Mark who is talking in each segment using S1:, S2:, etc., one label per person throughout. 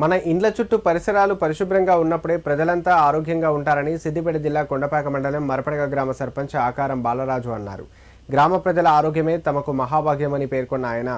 S1: మన ఇండ్ల చుట్టూ పరిసరాలు పరిశుభ్రంగా ఉన్నప్పుడే ప్రజలంతా ఆరోగ్యంగా ఉంటారని సిద్దిపేట జిల్లా కొండపాక మండలం మరపడగ గ్రామ సర్పంచ్ ఆకారం బాలరాజు అన్నారు. గ్రామ ప్రజల ఆరోగ్యమే తమకు మహాభాగ్యమని పేర్కొన్న ఆయన.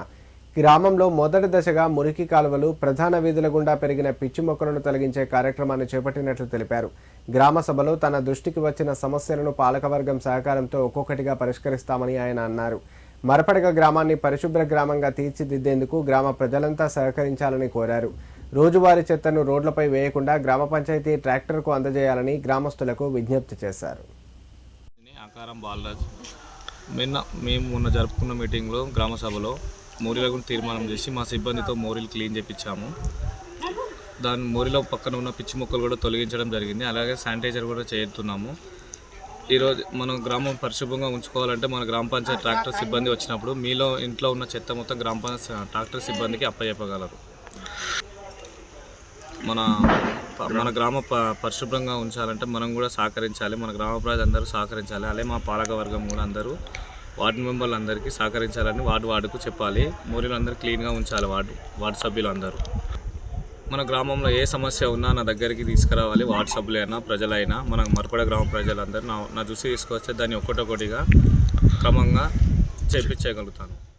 S1: గ్రామంలో మొదటి దశగా మురికి కాలువలు ప్రధాన వీధుల గుండా పెరిగిన పిచ్చి మొక్కలను తొలగించే కార్యక్రమాన్ని చేపట్టినట్లు తెలిపారు. గ్రామ సభలో తన దృష్టికి వచ్చిన సమస్యలను పాలకవర్గం సహకారంతో ఒక్కొక్కటిగా పరిష్కరిస్తామని ఆయన అన్నారు. మరపడగ గ్రామాన్ని పరిశుభ్ర గ్రామంగా తీర్చిదిద్దేందుకు గ్రామ ప్రజలంతా సహకరించాలని కోరారు. రోజువారీ చెత్తను రోడ్లపై వేయకుండా గ్రామ పంచాయతీ ట్రాక్టర్కు అందజేయాలని గ్రామస్తులకు విజ్ఞప్తి చేశారు.
S2: ఆకారం బాలరాజ్. నిన్న మేము మొన్న జరుపుకున్న మీటింగ్లో గ్రామ సభలో మోరీల గురించి తీర్మానం చేసి మా సిబ్బందితో మోరీలు క్లీన్ చేయించాము దాని మోరీలో పక్కన ఉన్న పిచ్చి మొక్కలు కూడా తొలగించడం జరిగింది. అలాగే శానిటైజర్ కూడా చేస్తున్నాము. ఈరోజు మనం గ్రామం పరిశుభ్రంగా ఉంచుకోవాలంటే మన గ్రామ పంచాయతీ ట్రాక్టర్ సిబ్బంది వచ్చినప్పుడు మీలో ఇంట్లో ఉన్న చెత్త మొత్తం గ్రామ పంచాయతీ ట్రాక్టర్ సిబ్బందికి అప్పచెప్పగలరు మన మన గ్రామ ప- పరిశుభ్రంగా ఉంచాలంటే మనం కూడా సహకరించాలి. మన గ్రామ ప్రజలందరూ సహకరించాలి. అలాగే మా పాలక వర్గం కూడా అందరూ వార్డు మెంబర్లు అందరికీ సహకరించాలని వార్డు వార్డుకు చెప్పాలి. మోరీలు అందరూ క్లీన్గా ఉంచాలి వార్డు వార్డు సభ్యులు అందరూ మన గ్రామంలో ఏ సమస్య ఉన్నా నా దగ్గరికి తీసుకురావాలి. వార్డు సభ్యులైనా ప్రజలైనా మన మరపడ గ్రామ ప్రజలందరూ నా నా దృష్టి తీసుకొస్తే దాన్ని ఒక్కొక్కటిగా క్రమంగా చేపించగలుగుతాను.